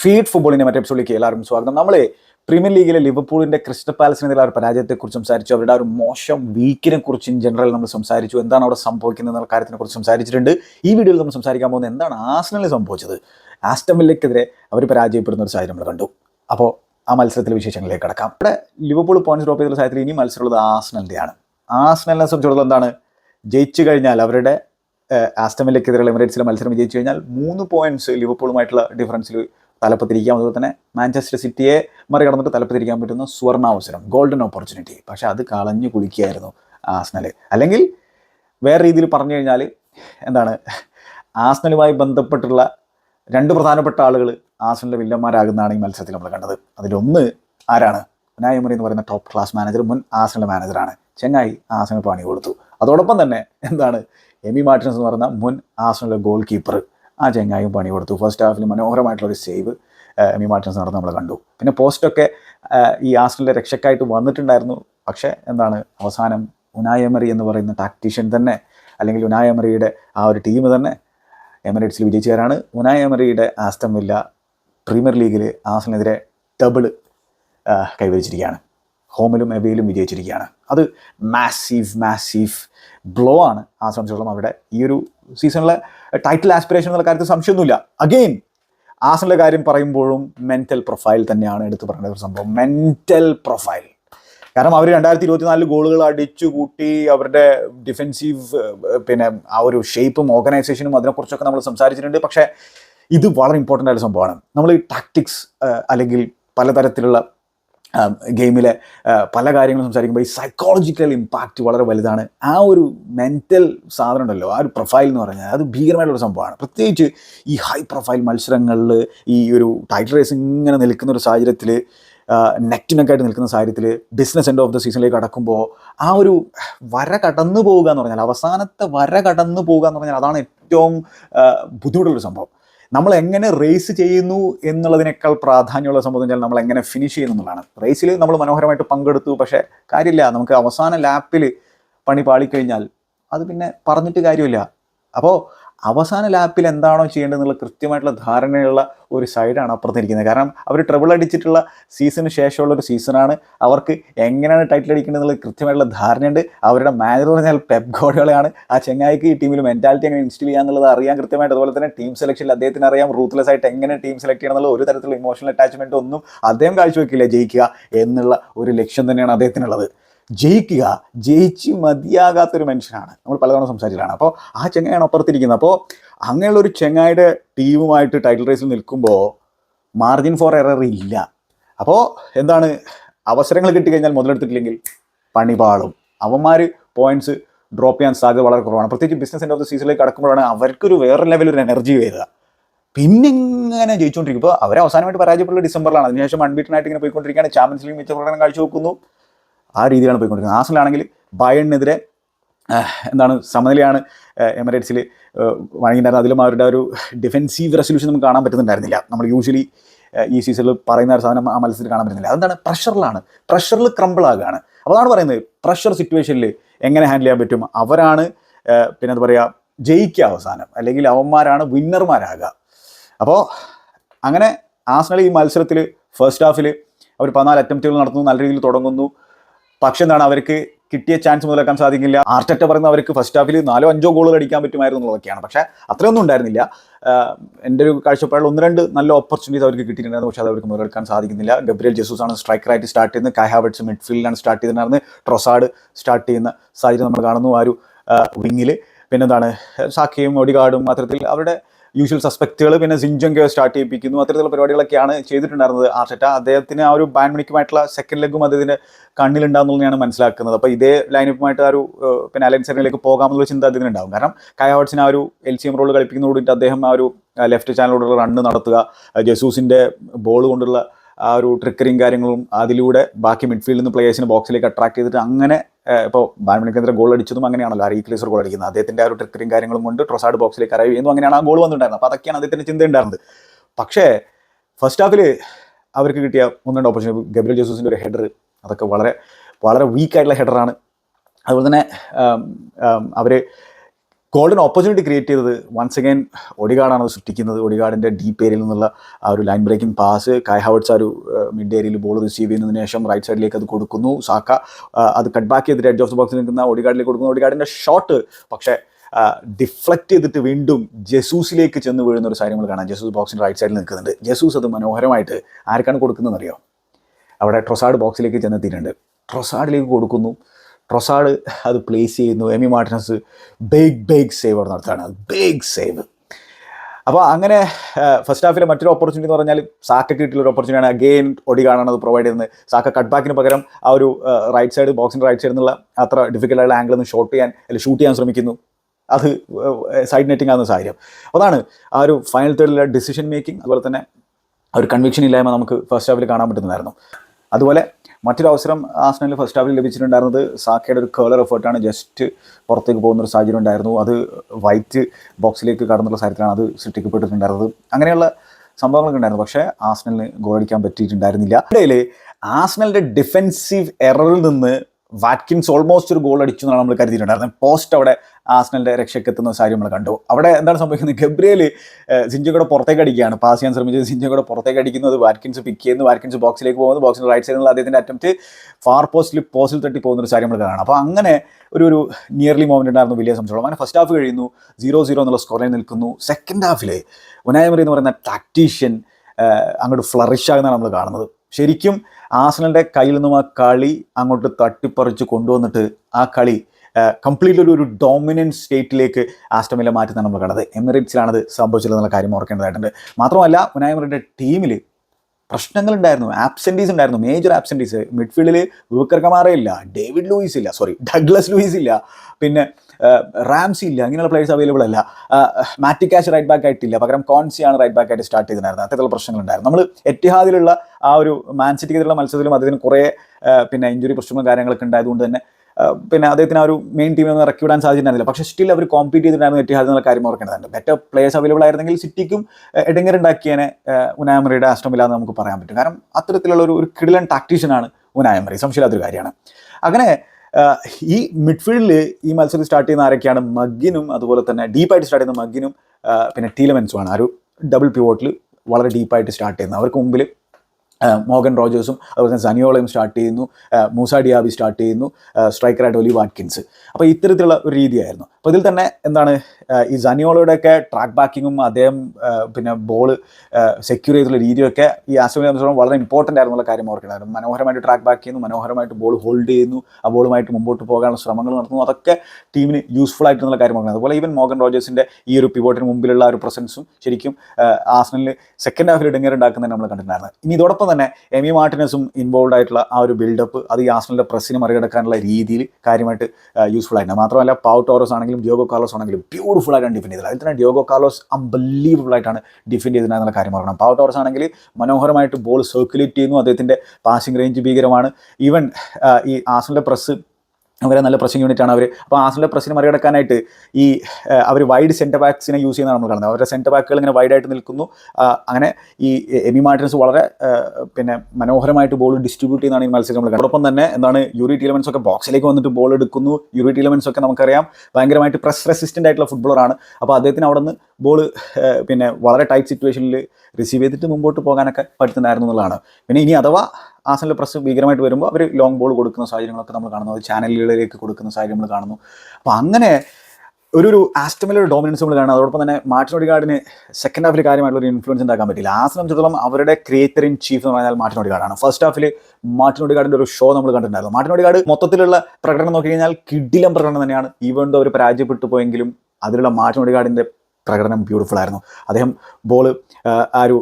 Feed ഫുട്ബോളിന്റെ മറ്റേ എപ്പിസോഡിലേക്ക് എല്ലാവരും സ്വാഗതം. നമ്മൾ പ്രീമിയർ ലീഗിലെ ലിവർപൂളിന്റെ ക്രിസ്റ്റൽ പാലസിനെതിരെ ഒരു പരാജയത്തെക്കുറിച്ച് സംസാരിച്ചു. അവരുടെ ഒരു മോശം വീക്കിനെ കുറിച്ച് ഇൻ ജനറൽ നമ്മൾ സംസാരിച്ചു. എന്താണ് അവിടെ സംഭവിക്കുന്നത് എന്ന കാര്യത്തിനെ കുറിച്ച് സംസാരിച്ചിട്ടുണ്ട്. ഈ വീഡിയോയിൽ നമ്മൾ സംസാരിക്കാൻ പോകുന്നത് എന്താണ് ആസ്നലിൽ സംഭവിച്ചത്? ആസ്റ്റമിലേക്കെതിരെ അവർ പരാജയപ്പെടുന്ന ഒരു സാഹചര്യം നമ്മൾ കണ്ടു. അപ്പോൾ ആ മത്സരത്തിലെ വിശേഷങ്ങളിലേക്ക് കടക്കാം. ഇവിടെ ലിവർപൂൾ പോയിന്റ് ഡ്രോപ്പ് ചെയ്ത സാഹചര്യത്തിൽ ഇനി മത്സരമുള്ളത് ആസ്നലിന്റെയാണ് ആസ്നലിനെ സംബന്ധിച്ചിടത്തോളം എന്താണ്? ജയിച്ചു കഴിഞ്ഞാൽ അവരുടെ ആസ്റ്റമിലേക്കെതിരെയുള്ള എമിറേറ്റ്സിലെ മത്സരം ജയിച്ചു കഴിഞ്ഞാൽ മൂന്ന് പോയിന്റ്സ് ലിവർപൂളുമായിട്ടുള്ള ഡിഫറൻസിൽ തലപ്പത്തിരിക്കാം. അതുപോലെ തന്നെ മാഞ്ചസ്റ്റർ സിറ്റിയെ മറികടന്നിട്ട് തലപ്പത്തിരിക്കാൻ പറ്റുന്ന സുവർണാവസരം ഗോൾഡൻ ഓപ്പർച്യൂണിറ്റി പക്ഷെ അത് കളഞ്ഞു കുളിക്കുകയായിരുന്നു ആസ്നൽ അല്ലെങ്കിൽ വേറെ രീതിയിൽ പറഞ്ഞു കഴിഞ്ഞാൽ എന്താണ് ആസ്നലുമായി ബന്ധപ്പെട്ടുള്ള രണ്ട് പ്രധാനപ്പെട്ട ആളുകൾ ആസ്നലിന്റെ വില്ലന്മാരാകുന്നതാണ് ഈ മത്സരത്തിൽ നമ്മൾ കണ്ടത്. അതിലൊന്ന് ആരാണ്? ഉനായമറി എന്ന് പറയുന്ന ടോപ്പ് ക്ലാസ് മാനേജർ മുൻ ആസ്നലിന്റെ മാനേജറാണ് ചെങ്ങായി ആസ്നൽ പണി കൊടുത്തു. അതോടൊപ്പം തന്നെ എന്താണ് എമി മാർട്ടിൻസ് എന്ന് പറയുന്ന മുൻ ആസ്നലിലെ ഗോൾ കീപ്പർ ആ ചെങ്ങായും പണി കൊടുത്തു. ഫസ്റ്റ് ഹാഫിൽ മനോഹരമായിട്ടുള്ള ഒരു സേവ് എമി മാർട്ടിൻസ് നടന്ന് നമ്മൾ കണ്ടു. പിന്നെ പോസ്റ്റൊക്കെ ഈ ആസ്ട്രലിലെ രക്ഷക്കായിട്ട് വന്നിട്ടുണ്ടായിരുന്നു. പക്ഷേ എന്താണ് അവസാനം ഉനായമറി എന്ന് പറയുന്ന ടാക്ടീഷ്യൻ തന്നെ അല്ലെങ്കിൽ ഉനായമറിയുടെ ആ ഒരു ടീം തന്നെ എമിറേറ്റ്സിൽ വിജയിച്ചവരാണ്. ഉനായമറിയുടെ ആസ്റ്റം വില്ല പ്രീമിയർ ലീഗിൽ ആസ്റ്റിനെതിരെ ഡബിൾ കൈവരിച്ചിരിക്കുകയാണ്. ഹോമിലും എവയിലും വിജയിച്ചിരിക്കുകയാണ്. അത് മാസീവ് മാസീവ് ബ്ലോ ആണ് ആ സംബന്ധിച്ചോളം അവരുടെ ഈ ഒരു സീസണിലെ ടൈറ്റിൽ ആസ്പിറേഷൻ എന്നുള്ള കാര്യത്തിൽ സംശയമൊന്നുമില്ല. അഗെയിൻ ആസണിലെ കാര്യം പറയുമ്പോഴും മെന്റൽ പ്രൊഫൈൽ തന്നെയാണ് എടുത്തു പറയേണ്ട ഒരു സംഭവം. മെന്റൽ പ്രൊഫൈൽ കാരണം അവർ രണ്ടായിരത്തി ഇരുപത്തിനാലിൽ ഗോളുകൾ അടിച്ചു കൂട്ടി അവരുടെ ഡിഫെൻസീവ് പിന്നെ ആ ഒരു ഷേപ്പും ഓർഗനൈസേഷനും അതിനെക്കുറിച്ചൊക്കെ നമ്മൾ സംസാരിച്ചിട്ടുണ്ട്. പക്ഷേ ഇത് വളരെ ഇമ്പോർട്ടന്റ് ആയ സംഭവമാണ്. നമ്മൾ ഈ ടാക്ടിക്സ് അല്ലെങ്കിൽ പലതരത്തിലുള്ള ഗെയിമിലെ പല കാര്യങ്ങളും സംസാരിക്കുമ്പോൾ ഈ സൈക്കോളജിക്കൽ ഇമ്പാക്റ്റ് വളരെ വലുതാണ്. ആ ഒരു മെന്റൽ സാധനം ഉണ്ടല്ലോ ആ ഒരു പ്രൊഫൈൽ എന്ന് പറഞ്ഞാൽ അത് ഭീകരമായിട്ടുള്ള സംഭവമാണ്. പ്രത്യേകിച്ച് ഈ ഹൈ പ്രൊഫൈൽ മത്സരങ്ങളിൽ ഈ ഒരു ടൈറ്റിൽ റേസ് ഇങ്ങനെ നിൽക്കുന്ന ഒരു സാഹചര്യത്തിൽ നെക്ക് നെക്ക് ആയിട്ട് നിൽക്കുന്ന സാഹചര്യത്തിൽ ബിസിനസ് എൻഡ് ഓഫ് ദ സീസണിലേക്ക് കടക്കുമ്പോൾ ആ ഒരു വര കടന്നു പോവുക എന്ന് പറഞ്ഞാൽ അവസാനത്തെ വര കടന്നു പോവുക എന്ന് പറഞ്ഞാൽ അതാണ് ഏറ്റവും ബുദ്ധിമുട്ടുള്ളൊരു സംഭവം. നമ്മൾ എങ്ങനെ റേസ് ചെയ്യുന്നു എന്നുള്ളതിനേക്കാൾ പ്രാധാന്യമുള്ള സംഭവം വെച്ചാൽ നമ്മൾ എങ്ങനെ ഫിനിഷ് ചെയ്യുന്നു എന്നുള്ളതാണ്. റേസിൽ നമ്മൾ മനോഹരമായിട്ട് പങ്കെടുത്തു പക്ഷേ കാര്യമില്ല. നമുക്ക് അവസാന ലാപ്പിൽ പണി പാളിക്കഴിഞ്ഞാൽ അത് പിന്നെ പറഞ്ഞിട്ട് കാര്യമില്ല. അപ്പോൾ അവസാന ലാപ്പിൽ എന്താണോ ചെയ്യേണ്ടതെന്നുള്ള കൃത്യമായിട്ടുള്ള ധാരണയുള്ള ഒരു സൈഡാണ് അപ്പുറത്തിരിക്കുന്നത് കാരണം അവർ ട്രിബിൾ അടിച്ചിട്ടുള്ള സീസണിന് ശേഷമുള്ള ഒരു സീസണാണ് അവർക്ക് എങ്ങനെയാണ് ടൈറ്റിൽ അടിക്കേണ്ടത് എന്നുള്ള കൃത്യമായിട്ടുള്ള ധാരണയുണ്ട്. അവരുടെ മാനേജർ പറഞ്ഞാൽ പെപ് ഗോഡുകളെയാണ് ആ ചെങ്ങായിക്ക് ഈ ടീമിൽ മെന്റാലിറ്റി എങ്ങനെ ഇൻസ്റ്റിൽ ചെയ്യാന്നുള്ളത് അറിയാൻ കൃത്യമായിട്ട് അതുപോലെ തന്നെ ടീം സെലക്ഷനിൽ അദ്ദേഹത്തിന് അറിയാം റൂത്ത്ലെസ് ആയിട്ട് എങ്ങനെ ടീം സെലക്ട് ചെയ്യണം എന്നുള്ള ഒരു തരത്തിലുള്ള ഇമോഷണൽ അറ്റാച്ച്മെന്റ് ഒന്നും അദ്ദേഹം കാഴ്ചവെക്കില്ല ജയിക്കുക എന്നുള്ള ഒരു ലക്ഷ്യം തന്നെയാണ് അദ്ദേഹത്തിനുള്ളത്. ജയിക്കുക ജയിച്ച് മതിയാകാത്തൊരു മനുഷ്യനാണ്. നമ്മൾ പലതവണ സംസാരിച്ചതാണ് അപ്പോൾ ആ ചെങ്ങായാണ് അപ്പുറത്തിരിക്കുന്നത് അപ്പോൾ അങ്ങനെയുള്ള ഒരു ചെങ്ങായുടെ ടീമുമായിട്ട് ടൈറ്റിൽ റേസിൽ നിൽക്കുമ്പോൾ മാർജിൻ ഫോർ എറർ ഇല്ല. അപ്പോൾ എന്താണ്? അവസരങ്ങൾ കിട്ടിക്കഴിഞ്ഞാൽ മുതലെടുത്തിട്ടില്ലെങ്കിൽ പണിപാളും അവന്മാർ പോയിന്റ്സ് ഡ്രോപ്പ് ചെയ്യാൻ സാധ്യത വളരെ കുറവാണ്. പ്രത്യേകിച്ച് ബിസിനസ് എന്റെ ഓഫ് ദ സീസണിലേക്ക് കടക്കുമ്പോഴാണ് അവർക്കൊരു വേറെ ലെവലിൽ ഒരു എനർജി വരിക. പിന്നെ ഇങ്ങനെ ജയിച്ചുകൊണ്ടിരിക്കും ഇപ്പോൾ അവർ അവസാനമായിട്ട് പരാജയപ്പെടുന്നത് ഡിസംബറിലാണ്. അതിനുശേഷം അൺബീറ്റനായിട്ട് ഇങ്ങനെ പോയിക്കൊണ്ടിരിക്കുകയാണ്. ചാമ്പ്യൻസ് ലീഗ് മിച്ച പ്രകടനം കാഴ്ചവെക്കുന്നു. ആ രീതിയിലാണ് പോയിക്കൊണ്ടിരിക്കുന്നത്. ആസനിലാണെങ്കിൽ ബയണിനെതിരെ എന്താണ് സമനിലയാണ് എമിറേറ്റ്സിൽ വഴങ്ങിയിട്ടുണ്ടായിരുന്നത്. അതിലും അവരുടെ ഒരു ഡിഫെൻസീവ് റെസൊല്യൂഷൻ നമുക്ക് കാണാൻ പറ്റുന്നുണ്ടായിരുന്നില്ല. നമ്മൾ യൂഷ്വലി ഈ സീസണിൽ പറയുന്ന ഒരു സാധനം ആ മത്സരത്തിൽ കാണാൻ പറ്റുന്നില്ല. അതെന്താണ്? പ്രഷറിലാണ് പ്രഷറിൽ ക്രമ്പിൾ അപ്പോൾ അതാണ് പറയുന്നത്. പ്രഷർ സിറ്റുവേഷനിൽ എങ്ങനെ ഹാൻഡിൽ ചെയ്യാൻ പറ്റും? അവരാണ് പിന്നെ എന്താ പറയുക ജയിക്കുക അവസാനം. അല്ലെങ്കിൽ അവന്മാരാണ് വിന്നർമാരാകുക അപ്പോൾ അങ്ങനെ ആസനൽ ഈ മത്സരത്തിൽ ഫസ്റ്റ് ഹാഫിൽ അവർ പതിനാല് അറ്റംപ്റ്റുകൾ നടത്തുന്നു നല്ല രീതിയിൽ തുടങ്ങുന്നു. പക്ഷെ എന്താണ് അവർക്ക് കിട്ടിയ ചാൻസ് മുതലാക്കാൻ സാധിക്കില്ല. ആർട്ടറ്റ പറയുന്ന അവർക്ക് ഫസ്റ്റ് ഹാഫിൽ നാലോ അഞ്ചോ ഗോളുകൾ അടിക്കാൻ പറ്റുമായിരുന്നു എന്നുള്ളതൊക്കെയാണ്. പക്ഷേ അത്രയൊന്നും ഉണ്ടായിരുന്നില്ല. എന്റെ ഒരു കാഴ്ചപ്പാടിൽ ഒന്ന് രണ്ട് നല്ല ഓപ്പർച്യൂണിറ്റീസ് അവർക്ക് കിട്ടിയിട്ടുണ്ടായിരുന്നു. പക്ഷേ അത് അവർക്ക് മുതലെടുക്കാൻ സാധിക്കുന്നില്ല. ഗബ്രിയൽ ജെസൂസ് ആണ് സ്ട്രൈക്കറായിട്ട് സ്റ്റാർട്ട് ചെയ്യുന്നത്. കൈ ഹാവർട്സ് മിഡ്ഫീൽഡിലാണ് സ്റ്റാർട്ട് ചെയ്തിട്ടുണ്ടായിരുന്നത്. ട്രൊസാഡ് സ്റ്റാർട്ട് ചെയ്യുന്ന സാഹചര്യം നമ്മൾ കാണുന്നു ആ ഒരു വിങ്ങിൽ പിന്നെന്താണ് സാക്കിയും ഒടികാടും മാത്രത്തിൽ അവരുടെ യൂഷ്വൽ സസ്പെക്റ്റുകൾ പിന്നെ സിഞ്ചങ്കോ സ്റ്റാർട്ട് ചെയ്യിപ്പിക്കുന്നു. അത്തരത്തിലുള്ള പരിപാടികളൊക്കെയാണ് ചെയ്തിട്ടുണ്ടായിരുന്നത്. ആർഷറ്റ അദ്ദേഹത്തിന് ആ ഒരു ബാൻമണിക്കുമായിട്ടുള്ള സെക്കൻഡ് ലെഗും അദ്ദേഹത്തിന്റെ കണ്ണിലുണ്ടാകുന്നതാണ് മനസ്സിലാക്കുന്നത്. അപ്പോൾ ഇതേ ലൈനപ്പുമായിട്ട് ആ ഒരു പിന്നെ അലൻസറിലേക്ക് പോകാമെന്നുള്ള ചിന്ത അദ്ദേഹത്തിന് ഉണ്ടാകും കാരണം കയാവർട്സിന് ആ ഒരു എൽ സി എം റോൾ കളിപ്പിക്കുന്നതോടുകൂടി അദ്ദേഹം ആ ഒരു ലെഫ്റ്റ് ചാനലോടുള്ള റണ്ണ് നടത്തുക ജസൂസിന്റെ ബോൾ കൊണ്ടുള്ള ആ ഒരു ട്രിക്കറിങ് കാര്യങ്ങളും അതിലൂടെ ബാക്കി മിഡ്ഫീൽഡിൽ നിന്ന് പ്ലേയേഴ്സിന് ബോക്സിലേക്ക് അട്രാക്ട് ചെയ്തിട്ട് അങ്ങനെ ഇപ്പോൾ ബാഡ്മിന്റനെതിരെ ഗോൾ അടിച്ചതും അങ്ങനെയാണല്ലോ. ആ റീക്ലീസർ ഗോൾ അടിക്കുന്നത്. അദ്ദേഹത്തിന്റെ ആ ഒരു ട്രിക്കറിയും കാര്യങ്ങളും കൊണ്ട് ട്രൊസാഡ് ബോക്സിലേക്ക് അറൈവ് ചെയ്യുന്നു അങ്ങനെയാണ് ആ ഗോൾ വന്നിട്ടുണ്ടായിരുന്നത്. അപ്പോൾ അതൊക്കെയാണ് അദ്ദേഹത്തിന്റെ ചിന്ത ഉണ്ടായിരുന്നത് പക്ഷേ ഫസ്റ്റ് ഹാഫിൽ അവർക്ക് കിട്ടിയ ഒന്നുണ്ട് ഓപ്പർച്യൂണിറ്റി ഗബ്രിയൽ ജോസൂസിന്റെ ഒരു ഹെഡർ അതൊക്കെ വളരെ വളരെ വീക്കായിട്ടുള്ള ഹെഡറാണ് അതുപോലെ തന്നെ അവർ ഗോൾഡൻ ഓപ്പർച്യൂണിറ്റി ക്രിയേറ്റ് ചെയ്തത് വൺസ് അഗൈൻ ഒടികാടാണ് അത് സൃഷ്ടിക്കുന്നത്. ഒടികാടിന്റെ ഡീപ്പ് ഏരിയയിൽ നിന്നുള്ള ആ ഒരു ലൈൻ ബ്രേക്കിംഗ് പാസ് കായ് ഹവർട്സ് ആ ഒരു മിഡ് ഏരിയയിൽ ബോൾ റിസീവ് ചെയ്യുന്നതിന് ശേഷം റൈറ്റ് സൈഡിലേക്ക് അത് കൊടുക്കുന്നു. സാക്ക അത് കട്ട് ബാക്ക് ചെയ്തിട്ട് എഡ്ജ് ഓഫ് ദ ബോക്സിൽ നിൽക്കുന്ന ഒടികാടിലേക്ക് കൊടുക്കുന്നു. ഒടികാടിന്റെ ഷോട്ട് പക്ഷേ ഡിഫ്ലക്റ്റ് ചെയ്തിട്ട് വീണ്ടും ജസൂസിലേക്ക് ചെന്ന് വീഴുന്ന ഒരു നമ്മൾ കാണാം. ജസൂസ് ബോക്സിന്റെ റൈറ്റ് സൈഡിൽ നിൽക്കുന്നുണ്ട്. ജസൂസ് അത് മനോഹരമായിട്ട് ആർക്കാണ് കൊടുക്കുന്നതെന്ന് അറിയോ അവിടെ ട്രൊസാഡ് ബോക്സിലേക്ക് ചെന്നെത്തിയിട്ടുണ്ട്. ട്രൊസാഡിലേക്ക് കൊടുക്കുന്നു. ട്രൊസാഡ് അത് പ്ലേസ് ചെയ്യുന്നു. Emi Martinez big big save അവിടെ നടത്തുകയാണ്. ബിഗ് സേവ് അപ്പോൾ അങ്ങനെ ഫസ്റ്റ് ഹാഫിലെ മറ്റൊരു ഓപ്പർച്യൂണിറ്റി എന്ന് പറഞ്ഞാൽ സാക്ക കിട്ടിയുള്ള ഓപ്പർച്യൂണിറ്റിയാണ് അഗെയിൻ ഒടി കാണാൻ അത് പ്രൊവൈഡ് ചെയ്യുന്നത്. സാക്ക കട്ട് ബാക്കിന് പകരം ആ ഒരു റൈറ്റ് സൈഡ് ബോക്സിന്റെ റൈറ്റ് സൈഡിൽ നിന്നുള്ള അത്ര ഡിഫിക്കൽട്ട് ആയിട്ടുള്ള ആംഗിൾ ഒന്ന് ഷോട്ട് ചെയ്യാൻ അല്ലെങ്കിൽ ഷൂട്ട് ചെയ്യാൻ ശ്രമിക്കുന്നു. അത് സൈഡ് നെറ്റിംഗ് ആകുന്ന സാഹചര്യം. അതാണ് ആ ഒരു ഫൈനൽ തേർഡിലെ ഡിസിഷൻ മേക്കിംഗ് അതുപോലെ തന്നെ ഒരു കൺവിക്ഷൻ ഇല്ലായ്മ നമുക്ക് ഫസ്റ്റ് ഹാഫിൽ കാണാൻ പറ്റുന്നതായിരുന്നു. അതുപോലെ മറ്റൊരു അവസരം ആസ്നലിൽ ഫസ്റ്റ് ഹാഫിൽ ലഭിച്ചിട്ടുണ്ടായിരുന്നത് സാക്കയുടെ ഒരു കേളർ എഫേർട്ടാണ് ജസ്റ്റ് പുറത്തേക്ക് പോകുന്ന ഒരു സാഹചര്യം ഉണ്ടായിരുന്നു. അത് വൈറ്റ് ബോക്സിലേക്ക് കടന്നുള്ള സാഹചര്യത്തിലാണ് അത് സൃഷ്ടിക്കപ്പെട്ടിട്ടുണ്ടായിരുന്നത്. അങ്ങനെയുള്ള സംഭവങ്ങളൊക്കെ ഉണ്ടായിരുന്നു. പക്ഷേ ആസ്നലിന് ഗോൾ അടിക്കാൻ പറ്റിയിട്ടുണ്ടായിരുന്നില്ല. ഇടയിൽ ആസ്നലിന്റെ ഡിഫെൻസീവ് എററിൽ നിന്ന് വാറ്റ്കിൻസ് ഓൾമോസ്റ്റ് ഒരു ഗോൾ അടിച്ചു എന്നാണ് നമ്മൾ കരുതിയിട്ടുണ്ടായിരുന്നത്. പോസ്റ്റ് അവിടെ ആസ്നലിന്റെ രക്ഷയ്ക്ക് എത്തുന്ന സാഹചര്യം നമ്മൾ കണ്ടു. അവിടെ എന്താണ് സംഭവിക്കുന്നത്? ഗബ്രിയേൽ സിഞ്ചുകൂടെ പുറത്തേക്ക് അടിക്കുകയാണ്. പാസ് ചെയ്യാൻ ശ്രമിച്ചത് സിഞ്ചോയുടെ പുറത്തേക്ക് അടിക്കുന്നത് വാറ്റ്കിൻസ് പിക്ക് ചെയ്യുന്നു. വാറ്റ്കിൻസ് ബോക്സിലേക്ക് പോകുന്നു. ബോക്സിന്റെ റൈറ്റ് സൈഡിൽ അദ്ദേഹത്തിന്റെ അറ്റംപ്റ്റ് ഫാർ പോസ്റ്റിൽ പോസ്റ്റിൽ തട്ടി പോകുന്ന ഒരു സാരി നമ്മൾ കാണാം അപ്പോൾ അങ്ങനെ ഒരു ഒരു നിയർലി മോമെന്റ് ഉണ്ടായിരുന്നു വലിയ സംശയം അങ്ങനെ ഫസ്റ്റ് ഹാഫ് കഴിയുന്നു. സീറോ സീറോ എന്നുള്ള സ്കോറിൽ നിൽക്കുന്നു. സെക്കൻഡ് ഹാഫിൽ ഉനായമറി എന്ന് പറയുന്ന ടാക്ടീഷ്യൻ അങ്ങോട്ട് ഫ്ലറിഷ് ആകുന്നതാണ് നമ്മൾ കാണുന്നത്. ശരിക്കും ആസനലിന്റെ കയ്യിൽ നിന്നും ആ കളി അങ്ങോട്ട് തട്ടിപ്പറിച്ച് കൊണ്ടുവന്നിട്ട് ആ കളി കംപ്ലീറ്റ്ലി ഒരു ഒരു ഡോമിനന്റ് സ്റ്റേറ്റിലേക്ക് ആസ്റ്റമിലെ മാറ്റുന്നതാണ് നമ്മൾ കണ്ടത്. എമിറേറ്റ്സിലാണത് സംഭവിച്ചത് എന്നുള്ള കാര്യം ഓർക്കേണ്ടതായിട്ടുണ്ട്. മാത്രമല്ല ഉനായമറിന്റെ ടീമിൽ പ്രശ്നങ്ങളുണ്ടായിരുന്നു. ആബ്സെന്റീസ് ഉണ്ടായിരുന്നു. മേജർ ആബ്സെന്റീസ് മിഡ്ഫീൽഡിൽ വിവക്കർ ഇല്ല ഡേവിഡ് ലൂയിസ് ഇല്ല സോറി ഡഗ്ലസ് ലൂയിസ് ഇല്ല. പിന്നെ റാംസി ഇല്ല അങ്ങനെയുള്ള പ്ലേയേഴ്സ് അവൈലബിൾ അല്ല. മാറ്റി ക്യാഷ് റൈറ്റ് ബാക്ക് ആയിട്ടില്ല. പകരം കോൺസി ആണ് റൈറ്റ് ബാക്ക് ആയിട്ട് സ്റ്റാർട്ട് ചെയ്തിട്ടുണ്ടായിരുന്നത്. അത്തരത്തിലുള്ള പ്രശ്നങ്ങളുണ്ടായിരുന്നു. നമ്മൾ എറ്റിഹാദിലുള്ള ആ ഒരു മാൻസിറ്റിക്കെതിരുള്ള മത്സരത്തിലും അദ്ദേഹത്തിന് കുറേ പിന്നെ ഇഞ്ചുറി പ്രശ്നങ്ങളും കാര്യങ്ങളൊക്കെ ഉണ്ടായതുകൊണ്ട് തന്നെ പിന്നെ അദ്ദേഹത്തിന് ആ ഒരു മെയിൻ ടീമിൽ നിന്ന് ഇറക്കി വിടാൻ സാധിച്ചിട്ടുണ്ടായിരുന്നില്ല. പക്ഷേ സ്റ്റിൽ അവർ കോമ്പീറ്റ് ചെയ്തിട്ടുണ്ടായിരുന്നു എറ്റിഹാദ് എന്നുള്ള കാര്യം ഓർക്കേണ്ടതുണ്ട്. ബെറ്റർ പ്ലേയേഴ്സ് അവൈലബിൾ ആയിരുന്നെങ്കിൽ സിറ്റിക്കും എഡങ്ങറുണ്ടാക്കിയതിനെ ഉനായമറിയുടെ അഷ്ടമില്ലാന്ന് നമുക്ക് പറയാൻ പറ്റും. കാരണം അത്തരത്തിലുള്ള ഒരു ഒരു കിടിലൻ ടാക്ടീഷ്യനാണ് ഉനായമറി. സംശയമില്ലാത്തൊരു കാര്യമാണ്. അങ്ങനെ ഈ മിഡ്ഫീൽഡിൽ ഈ മത്സരം സ്റ്റാർട്ട് ചെയ്യുന്ന ആരൊക്കെയാണ്? മഗ്ഗിനും അതുപോലെ തന്നെ ഡീപ്പായിട്ട് സ്റ്റാർട്ട് ചെയ്യുന്ന മഗ്ഗിനും പിന്നെ ടീലമെൻസുമാണ് ആ ഒരു ഡബിൾ പിവോട്ടിൽ വളരെ ഡീപ്പായിട്ട് സ്റ്റാർട്ട് ചെയ്യുന്നത്. അവർക്ക് മുമ്പിൽ മോഗൻ റോജേഴ്സും അതുപോലെ തന്നെ സനിയോളയും സ്റ്റാർട്ട് ചെയ്യുന്നു. മൂസാഡിയാബി മൂസ ഡിയാബി സ്റ്റാർട്ട് ചെയ്യുന്നു. സ്ട്രൈക്കറായിട്ട് ഒലി വാറ്റ്കിൻസ്. അപ്പോൾ ഇത്തരത്തിലുള്ള ഒരു രീതിയായിരുന്നു. അപ്പോൾ ഇതിൽ തന്നെ എന്താണ് ഈ സനിയോളയുടെയൊക്കെ ട്രാക്ക് ബാക്കിങ്ങും അദ്ദേഹം പിന്നെ ബോൾ സെക്യൂർ ചെയ്തുള്ള രീതിയൊക്കെ ഈ ആസ്ട്രേലിയ വളരെ ഇമ്പോർട്ടന്റ് ആയിരുന്നുള്ള കാര്യം ഓർക്കണമായിരുന്നു മനോഹരമായിട്ട് ട്രാക്ക് ബാക്ക് ചെയ്യുന്നു മനോഹരമായിട്ട് ബോൾ ഹോൾഡ് ചെയ്യുന്നു ആ ബോളുമായിട്ട് മുമ്പോട്ട് പോകാനുള്ള ശ്രമങ്ങൾ നടത്തുന്നു. അതൊക്കെ ടീമിന് യൂസ്ഫുൾ ആയിട്ടുള്ള കാര്യം ഓർക്കണം അതുപോലെ ഈവൻ മോഗൻ റോജേഴ്സിന്റെ ഈ ഒരു പിവോട്ടിന് മുമ്പിലുള്ള ഒരു പ്രസൻസും ശരിക്കും ആസ്നലിൽ സെക്കൻഡ് ഹാഫിൽ ഇടങ്ങേർ ഉണ്ടാക്കുന്നത് നമ്മൾ കണ്ടിട്ടുണ്ടായിരുന്നു. ഇനി ഇതോടൊപ്പം തന്നെ എമി മാർട്ടിനസും ഇൻവോൾവ് ആയിട്ടുള്ള ആ ഒരു ബിൽഡപ്പ് അത് യാസ്മലിന്റെ പ്രസ്സിനെ മറികടക്കാനുള്ള രീതിയിൽ കാര്യമായിട്ട് യൂസ്ഫുൾ ആയിട്ടുണ്ട്. മാത്രമല്ല പാവ് ടോറസ് ആണെങ്കിലും ഡിയോഗോ കാർലോസ് ആണെങ്കിലും ബ്യൂട്ടിഫുൾ ആയിട്ടാണ് ഡിഫൻഡ് ചെയ്തത്. അതിൽ തന്നെ ഡിയോഗോ കാർലോസ് അൺബിലീവബിൾ ആയിട്ടാണ് ഡിഫെൻഡ് ചെയ്തതെന്നുള്ള കാര്യം പറയണം. പാവ് ടോറസ് ആണെങ്കിൽ മനോഹരമായിട്ട് ബോൾ സർക്കുലേറ്റ് ചെയ്യുന്നു. അദ്ദേഹത്തിന്റെ പാസിംഗ് റേഞ്ച് ഭീകരമാണ്. ഈവൻ ഈ ആസ്നലിന്റെ പ്രസ് അവരെ നല്ല പ്രസിംഗ് യൂണിറ്റാണ് അവർ അപ്പോൾ ആസിലെ പ്രസിനെ മറികടക്കാനായിട്ട് ഈ അവർ വൈഡ് സെന്റർ ബാക്സിനെ യൂസ് ചെയ്യുന്നതാണ് നമ്മൾ കാണുന്നത്. അവരുടെ സെന്റർ ബാക്കുകൾ ഇങ്ങനെ വൈഡായിട്ട് നിൽക്കുന്നു. അങ്ങനെ ഈ എമി മാർട്ടിൻസ് വളരെ പിന്നെ മനോഹരമായിട്ട് ബോൾ ഡിസ്ട്രിബ്യൂട്ട് ചെയ്യുന്നതാണ് ഈ മത്സരം നമ്മൾ അതോടൊപ്പം തന്നെ എന്താണ് യൂറി ടീലമെൻസ് ഒക്കെ ബോക്സിലേക്ക് വന്നിട്ട് ബോൾ എടുക്കുന്നു. യൂറി ടീലമെൻസ് ഒക്കെ നമുക്കറിയാം ഭയങ്കരമായിട്ട് പ്രസ് റെസിസ്റ്റന്റ് ആയിട്ടുള്ള ഫുട്ബോളറാണ് അപ്പോൾ അദ്ദേഹത്തിന് അവിടെ നിന്ന് ബോൾ പിന്നെ വളരെ ടൈറ്റ് സിറ്റുവേഷനിൽ റിസീവ് ചെയ്തിട്ട് മുമ്പോട്ട് പോകാനൊക്കെ പറ്റുന്നുണ്ടായിരുന്നു എന്നുള്ളതാണ്. പിന്നെ ഇനി അഥവാ ആസനിലെ പ്രസ് ഭീകരമായിട്ട് വരുമ്പോൾ അവർ ലോങ് ബോൾ കൊടുക്കുന്ന സാഹചര്യങ്ങളൊക്കെ നമ്മൾ കാണുന്നു. അത് ചാനലുകളിലേക്ക് കൊടുക്കുന്ന സാഹചര്യം നമ്മൾ കാണുന്നു. അപ്പോൾ അങ്ങനെ ഒരു ഒരു ആസ്റ്റമിലെ ഒരു ഡോമിനൻസ് നമ്മൾ കാണുന്നത് അതോടൊപ്പം തന്നെ മാർട്ടിൻ ഒഡിഗാർഡിന് സെക്കൻഡ് ഹാഫിൽ കാര്യമായിട്ടുള്ള ഒരു ഇൻഫ്ലുവൻസ് ഉണ്ടാക്കാൻ പറ്റില്ല. ആ സംബന്ധിച്ചിടത്തോളം അവരുടെ ക്രിയേറ്റർ ഇൻ ചീഫ് എന്ന് പറഞ്ഞാൽ മാർട്ടിൻ ഒഡിഗാർഡാണ് ഫസ്റ്റ് ഹാഫിൽ മാർട്ടിൻ ഒഡിഗാർഡിന്റെ ഒരു ഷോ നമ്മൾ കണ്ടിട്ടുണ്ടായിരുന്നു. മാർട്ടിൻ ഒഡിഗാർഡ് മൊത്തത്തിലുള്ള പ്രകടനം നോക്കി കഴിഞ്ഞാൽ കിഡിലം പ്രകടനം തന്നെയാണ്. ഈവൻ അവർ പരാജയപ്പെട്ടു പോയെങ്കിലും അതിലുള്ള മാർട്ടിൻ ഒഡിഗാർഡിന്റെ പ്രകടനം ബ്യൂട്ടിഫുൾ ആയിരുന്നു. അദ്ദേഹം ബോൾ ആ ഒരു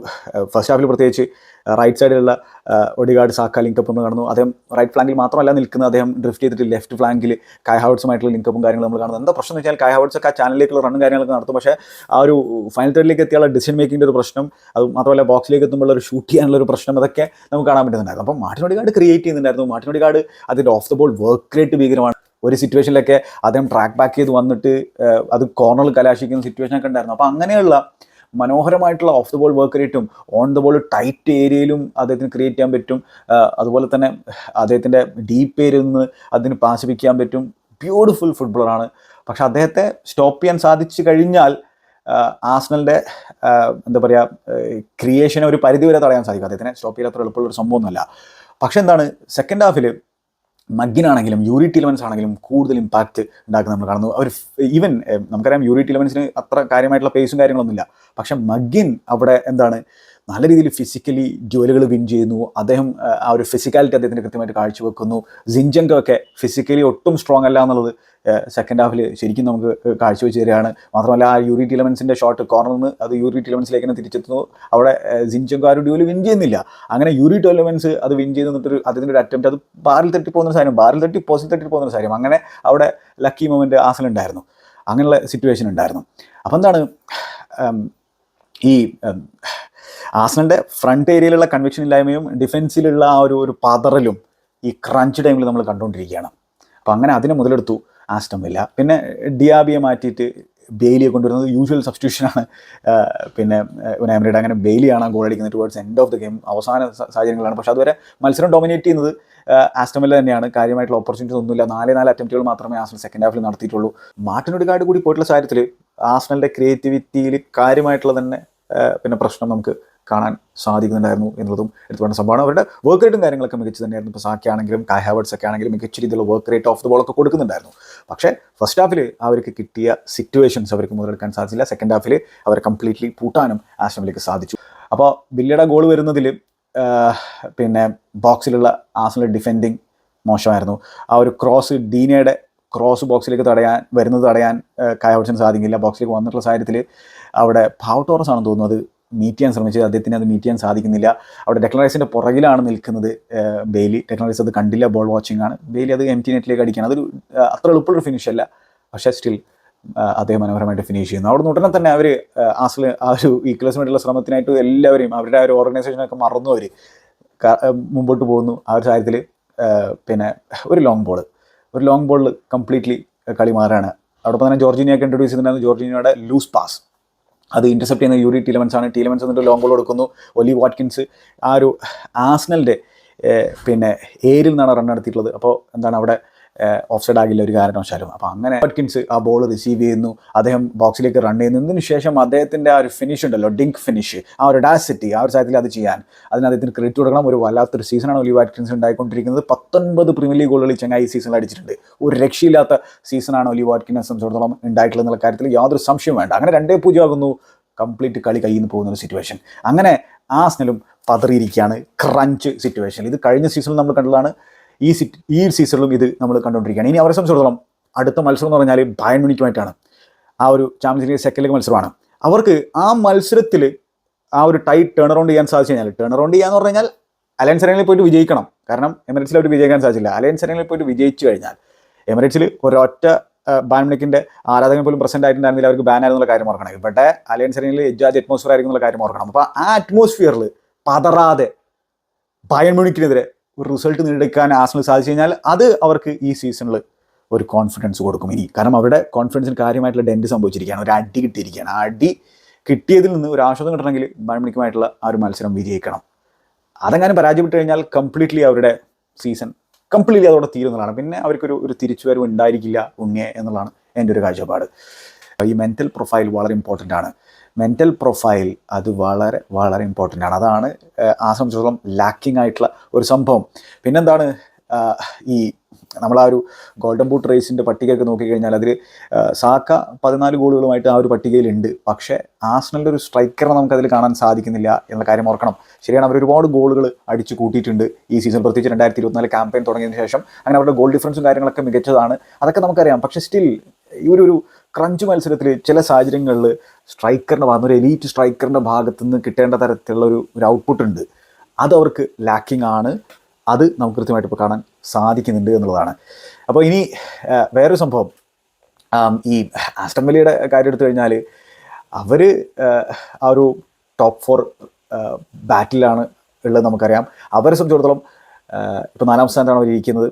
ഫസ്റ്റ് ഹാഫിൽ പ്രത്യേകിച്ച് റൈറ്റ് സൈഡിലുള്ള ഒഡിഗാർഡ് സാക്ക ലിങ്കപ്പ് നമ്മൾ കാണുന്നു അദ്ദേഹം റൈറ്റ് ഫ്ലാങ്കിൽ മാത്രമല്ല നിൽക്കുന്നത്. അദ്ദേഹം ഡ്രിഫ്റ്റ് ചെയ്തിട്ട് ലെഫ്റ്റ് ഫ്ലാങ്കിൽ കായ് ഹൗട്ട്സുമായിട്ടുള്ള ലിങ്കപ്പും കാര്യങ്ങളും നമ്മൾ കാണുന്നത്. എന്താ പ്രശ്നം എന്ന് വെച്ചാൽ കായ് ഹൗട്ട്സ് ഒക്കെ ആ ചാനലിലേക്കുള്ള റണ്ണും കാര്യങ്ങളൊക്കെ നടത്തും. പക്ഷേ ആ ഒരു ഫൈനൽ തേർഡിലേക്ക് എത്തിയുള്ള ഡിസിഷൻ മേക്കിന്റെ ഒരു പ്രശ്നം അത് മാത്രമല്ല ബോക്സിലേക്ക് എത്തുമ്പോൾ ഒരു ഷൂട്ട് ചെയ്യാനുള്ള ഒരു പ്രശ്നം അതൊക്കെ നമുക്ക് കാണാൻ പറ്റുന്നുണ്ടായിരുന്നു. അപ്പം മാർട്ടിൻ ക്രിയേറ്റ് ചെയ്യുന്നുണ്ടായിരുന്നു. മാർട്ടിൻ അതിന്റെ off the ball work rate ഭീകരമാണ്. ഒരു സിറ്റുവേഷനിലൊക്കെ അദ്ദേഹം ട്രാക്ക് ബാക്ക് ചെയ്ത് വന്നിട്ട് അത് കോർണറിൽ കലാശിക്കുന്ന സിറ്റുവേഷൻ ഒക്കെ ഉണ്ടായിരുന്നു. അപ്പോൾ അങ്ങനെയുള്ള മനോഹരമായിട്ടുള്ള ഓഫ് ദ ബോൾ വർക്ക് റേറ്റും ഓൺ ദ ബോൾ ടൈറ്റ് ഏരിയയിലും അദ്ദേഹത്തിന് ക്രിയേറ്റ് ചെയ്യാൻ പറ്റും. അതുപോലെ തന്നെ അദ്ദേഹത്തിന്റെ ഡീപ്പ് ഏരിയയിൽ നിന്ന് അതിന് പാസിപ്പിക്കാൻ പറ്റും. ബ്യൂട്ടിഫുൾ ഫുട്ബോളറാണ് പക്ഷെ അദ്ദേഹത്തെ സ്റ്റോപ്പ് ചെയ്യാൻ സാധിച്ചു കഴിഞ്ഞാൽ ആസ്നലിന്റെ എന്താ പറയുക ക്രിയേഷനെ ഒരു പരിധി വരെ തടയാൻ സാധിക്കും. അദ്ദേഹത്തിനെ സ്റ്റോപ്പ് ചെയ്യാത്ര എളുപ്പമുള്ള ഒരു സംഭവമൊന്നുമല്ല. പക്ഷെ എന്താണ് സെക്കൻഡ് ഹാഫിൽ മഗ്ഗിനാണെങ്കിലും യൂറി ടിലവൻസ് ആണെങ്കിലും കൂടുതൽ ഇമ്പാക്റ്റ് ഉണ്ടാക്കുന്നത് നമ്മൾ കാണുന്നു. അവർ ഈവൻ നമുക്കറിയാം യൂറി ടിലവൻസിന് അത്ര കാര്യമായിട്ടുള്ള പേസും കാര്യങ്ങളൊന്നുമില്ല. പക്ഷേ മഗ്ഗിൻ അവിടെ എന്താണ് നല്ല രീതിയിൽ ഫിസിക്കലി ജോലികൾ വിൻ ചെയ്യുന്നു. അദ്ദേഹം ആ, ഒരു ഫിസിക്കാലിറ്റി അദ്ദേഹത്തിന് കൃത്യമായിട്ട് കാഴ്ചവെക്കുന്നു. സിഞ്ചങ്കോ ഒക്കെ ഫിസിക്കലി ഒട്ടും സ്ട്രോങ് അല്ല എന്നുള്ളത് സെക്കൻഡ് ഹാഫിൽ ശരിക്കും നമുക്ക് കാഴ്ചവെച്ച് തരികയാണ്. മാത്രമല്ല ആ യൂറി ടിലവൻസിന്റെ ഷോട്ട് കോർണറിൽ നിന്ന് അത് യൂറി ടിലവൻസിലേക്ക് തന്നെ തിരിച്ചെത്തുന്നു. അവിടെ സിഞ്ചങ്കോ ആ ഒരു ഡ്യുവൽ വിൻ ചെയ്യുന്നില്ല. അങ്ങനെ യൂറി ടിലവൻസ് അത് വിൻ ചെയ്ത് നിന്നിട്ടൊരു അതിന്റെ ഒരു അറ്റംപ്റ്റ് അത് ബാറിൽ തട്ടി പോകുന്ന സാധനം ബാറിൽ തട്ടി പോസിൽ തട്ടി പോകുന്ന സാധനം അങ്ങനെ അവിടെ ലക്കി മൊമെന്റ് ആസലുണ്ടായിരുന്നു അങ്ങനെയുള്ള സിറ്റുവേഷൻ ഉണ്ടായിരുന്നു. അപ്പോൾ എന്താണ് ഈ ഉം, ഫ്രണ്ട് ഏരിയയിലുള്ള കൺവെക്ഷൻ ഇല്ലായ്മയും ഡിഫൻസിലുള്ള ആ ഒരു ഒരു പതറലും ഈ ക്രഞ്ച് ടൈമിൽ നമ്മൾ കണ്ടുകൊണ്ടിരിക്കുകയാണ് അപ്പോൾ അങ്ങനെ അതിനെ മുതലെടുത്തു ആസ്റ്റം വില്ല. പിന്നെ ഡിയാബിയെ മാറ്റിയിട്ട് ബെയിലിയെ കൊണ്ടുവരുന്നത് യൂഷ്വൽ സബ്സ്റ്റിറ്റ്യൂഷനാണ് പിന്നെ ഉനാമിനിയുടെ അങ്ങനെ ബെയിലിയാണ് ഗോൾ അടിക്കുന്നത് towards end of the game അവസാന സാഹചര്യങ്ങളാണ്. പക്ഷേ അതുവരെ മത്സരം ഡൊമിനേറ്റ് ചെയ്യുന്നത് ആസ്റ്റം വില്ല തന്നെയാണ്. കാര്യമായിട്ടുള്ള ഓപ്പർച്യൂണിറ്റീസ് ഒന്നുമില്ല. നാല് നാല് അറ്റംപ്റ്റുകൾ മാത്രമേ ആസ്റ്റൽ സെക്കൻഡ് ഹാഫിൽ നടത്തിയിട്ടുള്ളൂ. മാർട്ടിനോട് കാട് കൂടി പോയിട്ടുള്ള സാഹചര്യത്തിൽ ആസ്റ്റലിന്റെ ക്രിയേറ്റിവിറ്റിയിൽ കാര്യമായിട്ടുള്ള തന്നെ പിന്നെ പ്രശ്നം നമുക്ക് കാണാൻ സാധിക്കുന്നുണ്ടായിരുന്നു എന്നുള്ളതും എടുത്തു പറഞ്ഞ സംഭവമാണ്. അവരുടെ വർക്ക് റേറ്റും കാര്യങ്ങളൊക്കെ മികച്ചു തന്നെയായിരുന്നു. ഇപ്പോൾ സാക്കി ആണെങ്കിലും കൈ ഹാവേർഡ്സ് ഒക്കെ ആണെങ്കിലും മികച്ച രീതിയിലുള്ള വർക്ക് റേറ്റ് ഓഫ് ദ ബോളൊക്കെ കൊടുക്കുന്നുണ്ടായിരുന്നു. പക്ഷേ ഫസ്റ്റ് ഹാഫിൽ അവർക്ക് കിട്ടിയ സിറ്റുവേഷൻസ് അവർക്ക് മുതലെടുക്കാൻ സാധിച്ചില്ല. സെക്കൻഡ് ഹാഫിൽ അവരെ കംപ്ലീറ്റ്ലി പൂട്ടാനും ആശ്രമിലേക്ക് സാധിച്ചു. അപ്പോൾ ബില്ലിയുടെ ഗോൾ വരുന്നതിൽ പിന്നെ ബോക്സിലുള്ള ആസിലെ ഡിഫെൻഡിങ് മോശമായിരുന്നു. ആ ഒരു ക്രോസ് ഡീനയുടെ ക്രോസ് ബോക്സിലേക്ക് തടയാൻ വരുന്നത് തടയാൻ കൈ കായവർച്ചന് സാധിക്കില്ല. ബോക്സിലേക്ക് വന്നിട്ടുള്ള സാഹചര്യത്തിൽ അവിടെ പാവട്ടോറസ് ആണെന്ന് തോന്നുന്നത് മീറ്റ് ചെയ്യാൻ ശ്രമിച്ചത് അദ്ദേഹത്തിന് അത് മീറ്റ് ചെയ്യാൻ സാധിക്കുന്നില്ല. അവിടെ ഡെക്ലറൈസിന്റെ പുറകിലാണ് നിൽക്കുന്നത് ബെയിലി. ഡെക്ലറൈസ് അത് കണ്ടില്ല ബോൾ വാച്ചിങ് ആണ്. ബെയിലി അത് എം ടി നെറ്റിലേക്ക് അടിക്കുകയാണ്. അതൊരു അത്ര എളുപ്പമുള്ള ഫിനിഷ് അല്ല. പക്ഷേ സ്റ്റിൽ അദ്ദേഹം മനോഹരമായിട്ട് ഫിനിഷ് ചെയ്യുന്നു. അവിടെ ഉടനെ തന്നെ അവർ ആസിൽ ആ ഒരു ഈക്വലസിന് വേണ്ടിയുള്ള ശ്രമത്തിനായിട്ട് എല്ലാവരെയും അവരുടെ ആ ഒരു ഓർഗനൈസേഷനൊക്കെ മറന്നു അവർ മുമ്പോട്ട് പോകുന്നു. ആ ഒരു കാര്യത്തിൽ പിന്നെ ഒരു ലോങ് ബോൾ ഒരു ലോങ് ബോളിൽ കംപ്ലീറ്റ്ലി കളി മാറാണ് അവിടെ തന്നെ ജോർജീനിയൊക്കെ ഇൻട്രൊഡ്യൂസ് ചെയ്തിട്ടുണ്ടായിരുന്നു. ജോർജീനിയുടെ ലൂസ് പാസ് അത് ഇന്റർസെപ്റ്റ് ചെയ്യുന്ന യൂറി ടീലമൻസ് ആണ്. ടീലമൻസ് എന്നിട്ട് ലോങ് ബോൾ കൊടുക്കുന്നു ഒലി വാട്കിൻസ് ആ ഒരു ആസ്നലിന്റെ പിന്നെ ഏരിൽ നിന്നാണ് റൺ നടത്തിയിട്ടുള്ളത് അപ്പോൾ എന്താണ് അവിടെ ഓഫ് സൈഡ് ആകില്ല ഒരു കാരണവശാലും. അപ്പോൾ അങ്ങനെ വാട്കിൻസ് ആ ബോൾ റിസീവ് ചെയ്യുന്നു. അദ്ദേഹം ബോക്സിലേക്ക് റൺ ചെയ്യുന്നതിന് ശേഷം അദ്ദേഹത്തിന്റെ ആ ഒരു ഫിനിഷ് ഉണ്ടല്ലോ ഡിങ്ക് ഫിനിഷ് ആ ഒരു ഡാസിറ്റി ആ ഒരു സാഹചര്യത്തിൽ അത് ചെയ്യാൻ. അതിന് അദ്ദേഹത്തിന് ക്രെഡിറ്റ് കൊടുക്കണം. ഒരു വല്ലാത്തൊരു സീസണാണ് ഒലി വാട്കിൻസ് ഉണ്ടായിക്കൊണ്ടിരിക്കുന്നത്. പത്തൊൻപത് പ്രീമിയർ ലീഗ് ഗോളുകൾ ചങ്ങായി ഈ സീസണിൽ അടിച്ചിട്ടുണ്ട്. ഒരു രക്ഷയില്ലാത്ത സീസണാണ് ഒലി വാട്കിനെ സംബന്ധിച്ചിടത്തോളം ഉണ്ടായിട്ടുള്ളത് എന്നുള്ള കാര്യത്തിൽ യാതൊരു സംശയവും വേണ്ട. അങ്ങനെ രണ്ടേ പൂജ്യം ആകുന്നു. കംപ്ലീറ്റ് കളി കയ്യിൽ നിന്ന് പോകുന്ന ഒരു സിറ്റുവേഷൻ അങ്ങനെ ആ ആസ്നലും പതറിയിരിക്കുകയാണ്. ക്രഞ്ച് സിറ്റുവേഷൻ ഇത് കഴിഞ്ഞ സീസണിൽ നമ്മൾ കണ്ടതാണ്. ഈ ഈ സീസണിലും ഇത് നമ്മൾ കണ്ടുകൊണ്ടിരിക്കുകയാണ് ഇനി അവരെ സംബന്ധിച്ചിടത്തോളം അടുത്ത മത്സരം എന്ന് പറഞ്ഞാൽ ബയൺ മുണിക്കുമായിട്ടാണ് ആ ഒരു ചാമ്പ്യൻസ് ലീഗ് സെക്കൻഡ് ലീഗ് മത്സരമാണ്. അവർക്ക് ആ മത്സരത്തിൽ ആ ഒരു ടൈറ്റ് ടേൺ അറൗണ്ട് ചെയ്യാൻ സാധിച്ചു കഴിഞ്ഞാൽ ടേൺ അറൗണ്ട് ചെയ്യാന്ന് പറഞ്ഞു കഴിഞ്ഞാൽ അലയൻസ് അരങ്ങിൽ പോയിട്ട് വിജയിക്കണം. കാരണം എമിറേറ്റ്സിൽ അവർ വിജയിക്കാൻ സാധിച്ചില്ല. അലയൻസ് അരങ്ങിൽ പോയിട്ട് വിജയിച്ചു കഴിഞ്ഞാൽ എമിറേറ്റ്സിൽ ഒരൊറ്റ ബാൻമിണിക്കിന്റെ ആരാധകൻ പോലും പ്രസന്റ് ആയിട്ടുണ്ടായിരുന്നില്ല. അവർക്ക് ബാൻ ആയിരുന്നുള്ള കാര്യം ഓർക്കണം. ഇവിടെ അലയൻസ് അരങ്ങിൽ എജാജ് അറ്റ്മോസ്ഫിയർ ആയിരിക്കും എന്നുള്ള കാര്യം ഓർക്കണം. അപ്പോൾ ആ അറ്റ്മോസ്ഫിയറിൽ പതറാതെ ബയൺ മ്യൂണിക്കിനെതിരെ ഒരു റിസൾട്ട് നേടിയെടുക്കാൻ ആസ്നൽ സാധിച്ചു കഴിഞ്ഞാൽ അത് അവർക്ക് ഈ സീസണിൽ ഒരു കോൺഫിഡൻസ് കൊടുക്കും. ഇനി കാരണം അവരുടെ കോൺഫിഡൻസിന് കാര്യമായിട്ടുള്ള ഡെന്റ് സംഭവിച്ചിരിക്കുകയാണ്. ഒരു അടി കിട്ടിയിരിക്കുകയാണ്. ആ അടി കിട്ടിയതിൽ നിന്ന് ഒരു ആശ്വാസം കിട്ടണമെങ്കിൽ ബയൺ ആ ഒരു മത്സരം വിജയിക്കണം. അതെങ്ങാനും പരാജയപ്പെട്ട് കഴിഞ്ഞാൽ കംപ്ലീറ്റ്ലി അവരുടെ സീസൺ കംപ്ലീറ്റ്ലി അതോടെ തീരുന്നതാണ്. പിന്നെ അവർക്കൊരു ഒരു തിരിച്ചുവരവ് ഉണ്ടായിരിക്കില്ല ഉണ്ണിയെ എന്നുള്ളതാണ് എന്റെ ഒരു കാഴ്ചപ്പാട്. ഈ മെന്റൽ പ്രൊഫൈൽ വളരെ ഇമ്പോർട്ടന്റ് ആണ്. മെന്റൽ പ്രൊഫൈൽ അത് വളരെ വളരെ ഇമ്പോർട്ടന്റ് ആണ്. അതാണ് ആ സംബന്ധിച്ചിടത്തോളം ലാക്കിംഗ് ആയിട്ടുള്ള ഒരു സംഭവം. പിന്നെന്താണ് ഈ നമ്മൾ ആ ഒരു ഗോൾഡൻ ബൂട്ട് റേസിന്റെ പട്ടികയൊക്കെ നോക്കിക്കഴിഞ്ഞാൽ അതിൽ സാക്ക പതിനാല് ഗോളുകളുമായിട്ട് ആ ഒരു പട്ടികയിലുണ്ട്. പക്ഷേ ആസ്നലിന്റെ ഒരു സ്ട്രൈക്കറെ നമുക്കതിൽ കാണാൻ സാധിക്കുന്നില്ല എന്ന കാര്യം ഓർക്കണം. ശരിയാണ് അവർ ഒരുപാട് ഗോളുകൾ അടിച്ചു കൂട്ടിയിട്ടുണ്ട് ഈ സീസൺ പ്രത്യേകിച്ച് രണ്ടായിരത്തി ഇരുപത്തിനാല് ക്യാമ്പയിൻ തുടങ്ങിയതിന് ശേഷം. അങ്ങനെ അവരുടെ ഗോൾ ഡിഫറൻസും കാര്യങ്ങളൊക്കെ മികച്ചതാണ്. അതൊക്കെ നമുക്കറിയാം. പക്ഷേ സ്റ്റിൽ ഈ ഒരു ക്രഞ്ച് മത്സരത്തിൽ ചില സാഹചര്യങ്ങളിൽ സ്ട്രൈക്കറിന്റെ ഭാഗത്ത് ഒരു എലീറ്റ് സ്ട്രൈക്കറിന്റെ ഭാഗത്തു നിന്ന് കിട്ടേണ്ട തരത്തിലുള്ള ഒരു ഒരു ഔട്ട്പുട്ട് ഉണ്ട്. അത് അവർക്ക് ലാക്കിംഗ് ആണ്. അത് നമുക്ക് കൃത്യമായിട്ട് ഇപ്പോൾ കാണാൻ സാധിക്കുന്നുണ്ട് എന്നുള്ളതാണ്. അപ്പോൾ ഇനി വേറൊരു സംഭവം. ഈ ആസ്റ്റംബലിയുടെ കാര്യം എടുത്തു കഴിഞ്ഞാൽ അവർ ആ ഒരു ടോപ്പ് ഫോർ ബാറ്റിലാണ് ഉള്ളത് നമുക്കറിയാം. അവരെ സംബന്ധിച്ചിടത്തോളം ഇപ്പോൾ നാലാം സ്ഥാനത്താണ് അവർ ഇരിക്കുന്നത്.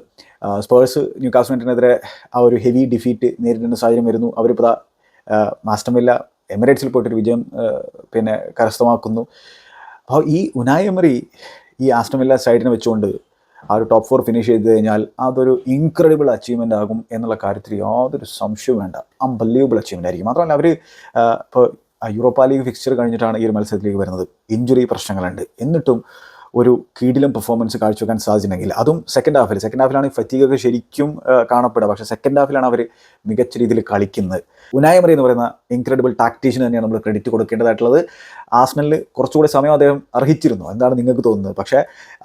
സ്പേഴ്സ് ന്യൂ കാസ്മെന്റിനെതിരെ ആ ഒരു ഹെവി ഡിഫീറ്റ് നേരിടേണ്ട സാഹചര്യം വരുന്നു. അവരിപ്പോൾ മാസ്റ്റമില്ല എമിറേറ്റ്സിൽ പോയിട്ടൊരു വിജയം പിന്നെ കരസ്ഥമാക്കുന്നു. അപ്പോൾ ഈ ഉനായ് എമറി ഈ ആസ്റ്റമില്ല സൈഡിനെ വെച്ചുകൊണ്ട് ആ ഒരു ടോപ്പ് ഫോർ ഫിനിഷ് ചെയ്ത് കഴിഞ്ഞാൽ അതൊരു ഇൻക്രെഡിബിൾ അച്ചീവ്മെന്റ് ആകും എന്നുള്ള കാര്യത്തിൽ യാതൊരു സംശയവും വേണ്ട. അൺബലീവബിൾ അച്ചീവ്മെന്റ് ആയിരിക്കും. മാത്രമല്ല അവർ ഇപ്പോൾ യൂറോപ്പ ലീഗ് ഫിക്സ്ചർ കഴിഞ്ഞിട്ടാണ് ഈ ഒരു മത്സരത്തിലേക്ക് വരുന്നത്. ഇഞ്ചുറി പ്രശ്നങ്ങളുണ്ട്. എന്നിട്ടും ഒരു കീടിലും പെർഫോമൻസ് കാഴ്ചവെക്കാൻ സാധിച്ചിട്ടുണ്ടെങ്കിൽ അതും സെക്കൻഡ് ഹാഫിൽ സെക്കൻഡ് ഹാഫിലാണ് ഫത്തീഗൊക്കെ ശരിക്കും കാണപ്പെടുക. പക്ഷേ സെക്കൻഡ് ഹാഫിലാണ് അവർ മികച്ച രീതിയിൽ കളിക്കുന്നത്. ഉനായമറി എന്ന് പറയുന്ന ഇൻക്രെഡിബിൾ ടാക്ടീഷ്യന് തന്നെയാണ് നമ്മൾ ക്രെഡിറ്റ് കൊടുക്കേണ്ടതായിട്ടുള്ളത്. ആസ്മലിൽ കുറച്ചുകൂടി സമയം അദ്ദേഹം അർഹിച്ചിരുന്നു. എന്താണ് നിങ്ങൾക്ക് തോന്നുന്നത്. പക്ഷേ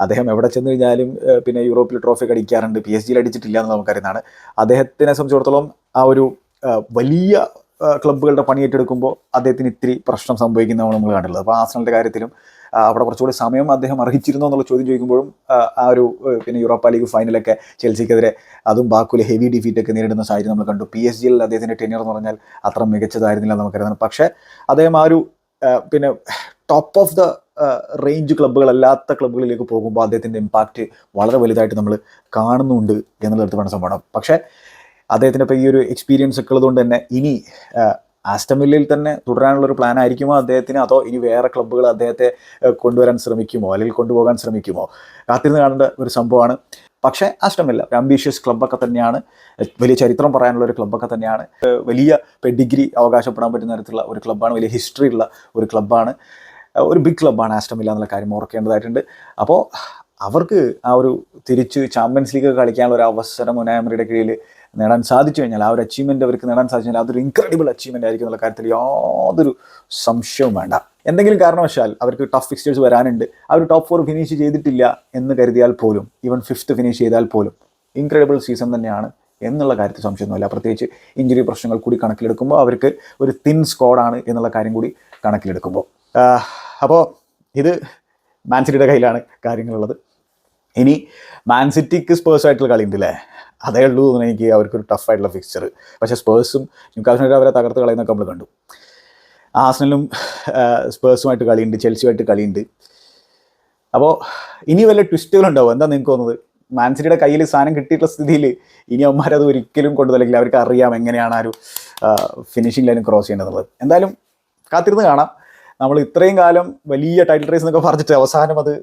അദ്ദേഹം എവിടെ ചെന്ന് കഴിഞ്ഞാലും പിന്നെ യൂറോപ്പിൽ ട്രോഫി അടിക്കാറുണ്ട്. പി എസ് ജിയിൽ അടിച്ചിട്ടില്ല എന്ന് നമുക്കറിയുന്നതാണ്. അദ്ദേഹത്തിനെ സംബന്ധിച്ചിടത്തോളം ആ ഒരു വലിയ ക്ലബ്ബുകളുടെ പണിയേറ്റെടുക്കുമ്പോൾ അദ്ദേഹത്തിന് ഇത്തിരി പ്രശ്നം സംഭവിക്കുന്നതാണ് നമ്മൾ കണ്ടുള്ളത് അപ്പോൾ ആസനലിന്റെ കാര്യത്തിലും അവിടെ കുറച്ചുകൂടി സമയം അദ്ദേഹം അർഹിച്ചിരുന്നു എന്നുള്ള ചോദ്യം ചോദിക്കുമ്പോഴും ആ, ഒരു പിന്നെ യൂറോപ്പ ലീഗ് ഫൈനലൊക്കെ ചെൽസിക്കെതിരെ അതും ബാക്കുലെ ഹെവി ഡിഫീറ്റൊക്കെ നേരിടുന്ന സാഹചര്യം നമ്മൾ കണ്ടു. പി എസ് ജിയിൽ അദ്ദേഹത്തിന്റെ ടെനിയർ എന്ന് പറഞ്ഞാൽ അത്ര മികച്ചതായിരുന്നില്ല നമുക്കറിയാം. പക്ഷേ അദ്ദേഹം ആ ഒരു പിന്നെ ടോപ്പ് ഓഫ് ദ റേഞ്ച് ക്ലബ്ബുകളല്ലാത്ത ക്ലബ്ബുകളിലേക്ക് പോകുമ്പോൾ അദ്ദേഹത്തിന്റെ ഇമ്പാക്റ്റ് വളരെ വലുതായിട്ട് നമ്മൾ കാണുന്നുണ്ട് എന്നുള്ളത് വേണം സംഭവം പക്ഷേ അദ്ദേഹത്തിന്റെ ഇപ്പോൾ ഈ ഒരു എക്സ്പീരിയൻസ് ഒക്കെ ഉള്ളതുകൊണ്ട് തന്നെ ഇനി ആസ്റ്റമില്ലിൽ തന്നെ തുടരാനുള്ളൊരു പ്ലാൻ ആയിരിക്കുമോ അദ്ദേഹത്തിന്? അതോ ഇനി വേറെ ക്ലബ്ബുകൾ അദ്ദേഹത്തെ കൊണ്ടുവരാൻ ശ്രമിക്കുമോ? അല്ലെങ്കിൽ കൊണ്ടുപോകാൻ ശ്രമിക്കുമോ? കാത്തിരുന്ന് കാണേണ്ട ഒരു സംഭവമാണ്. പക്ഷേ ആസ്റ്റമില്ല ഒരു അംബീഷ്യസ് ക്ലബ്ബൊക്കെ തന്നെയാണ്. വലിയ ചരിത്രം പറയാനുള്ള ഒരു ക്ലബ്ബൊക്കെ തന്നെയാണ്. വലിയ പെഡിഗ്രി അവകാശപ്പെടാൻ പറ്റുന്ന തരത്തിലുള്ള ഒരു ക്ലബ്ബാണ് വലിയ ഹിസ്റ്ററി ഉള്ള ഒരു ക്ലബ്ബാണ് ഒരു ബിഗ് ക്ലബ്ബാണ് ആസ്റ്റമില്ല എന്നുള്ള കാര്യം ഓർക്കേണ്ടതായിട്ടുണ്ട്. അപ്പോൾ അവർക്ക് ആ ഒരു തിരിച്ച് ചാമ്പ്യൻസ് ലീഗ് കളിക്കാനുള്ള ഒരു അവസരം മുനായമറിയുടെ കീഴിൽ നേടാൻ സാധിച്ചു കഴിഞ്ഞാൽ ആ ഒരു അച്ചീവ്മെന്റ് അവർക്ക് നേടാൻ സാധിച്ചു കഴിഞ്ഞാൽ അതൊരു ഇൻക്രെഡിബിൾ അച്ചീവ്മെന്റ് ആയിരിക്കും എന്നുള്ള കാര്യത്തിൽ യാതൊരു സംശയവും വേണ്ട. എന്തെങ്കിലും കാരണവശാൽ അവർക്ക് ടഫ് ഫിക്സ്റ്റേഴ്സ് വരാനുണ്ട് അവർ ടോപ്പ് ഫോർ ഫിനിഷ് ചെയ്തിട്ടില്ല എന്ന് കരുതിയാൽ പോലും ഈവൻ ഫിഫ്ത്ത് ഫിനിഷ് ചെയ്താൽ പോലും ഇൻക്രെഡിബിൾ സീസൺ തന്നെയാണ് എന്നുള്ള കാര്യത്തിൽ സംശയമൊന്നുമില്ല. പ്രത്യേകിച്ച് ഇഞ്ചുറി പ്രശ്നങ്ങൾ കൂടി കണക്കിലെടുക്കുമ്പോൾ അവർക്ക് ഒരു തിൻ സ്കോഡാണ് എന്നുള്ള കാര്യം കൂടി കണക്കിലെടുക്കുമ്പോൾ. അപ്പോൾ ഇത് മാൻസിറ്റിയുടെ കയ്യിലാണ് കാര്യങ്ങളുള്ളത്. ഇനി മാൻ സിറ്റിക്ക് സ്പേഴ്സ് ആയിട്ടുള്ള കളി ഉണ്ടല്ലേ അതേ ഉള്ളൂ എന്ന് എനിക്ക് അവർക്കൊരു ടഫ് ആയിട്ടുള്ള ഫിക്സ്ചർ പക്ഷെ സ്പേഴ്സും ന്യൂക്കാസിനൊക്കെ അവരെ തകർത്ത് കളയുന്നൊക്കെ നമ്മൾ കണ്ടു. ആസ്നലും സ്പേഴ്സുമായിട്ട് കളിയുണ്ട് ചെൽസിയുമായിട്ട് കളിയുണ്ട് അപ്പോൾ ഇനി വല്ല ട്വിസ്റ്റുകളുണ്ടാവും എന്താ നിങ്ങൾക്ക് തോന്നുന്നത്? മാൻസിറ്റിയുടെ കയ്യിൽ സാധനം കിട്ടിയിട്ടുള്ള സ്ഥിതിയിൽ ഇനി അവന്മാരത് ഒരിക്കലും കൊണ്ടുതല്ലെങ്കിൽ അവർക്ക് അറിയാം എങ്ങനെയാണ് ആ ഒരു ഫിനിഷിംഗ് ലൈനും ക്രോസ് ചെയ്യേണ്ടതുള്ളത് എന്തായാലും കാത്തിരുന്ന് കാണാം. നമ്മൾ ഇത്രയും കാലം വലിയ ടൈറ്റിൽ റേസ് എന്നൊക്കെ പറഞ്ഞിട്ട് അവസാനം അത്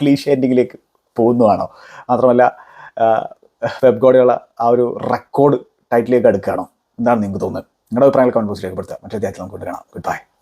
ക്ലീഷ് എൻഡിങ്ങിലേക്ക് പോകുന്നതാണോ? മാത്രമല്ല വെബ് ഗോഡയുള്ള ആ ഒരു റെക്കോർഡ് ടൈറ്റിലേക്ക് അടുക്കുകയാണോ? എന്താണ് നിങ്ങൾക്ക് തോന്നുന്നത്? നിങ്ങളുടെ അഭിപ്രായങ്ങൾ കമന്റ് ബോക്സിൽ രേഖപ്പെടുത്തുക. മറ്റേ അധ്യായത്തിൽ നമുക്ക് കാണാം. Good bye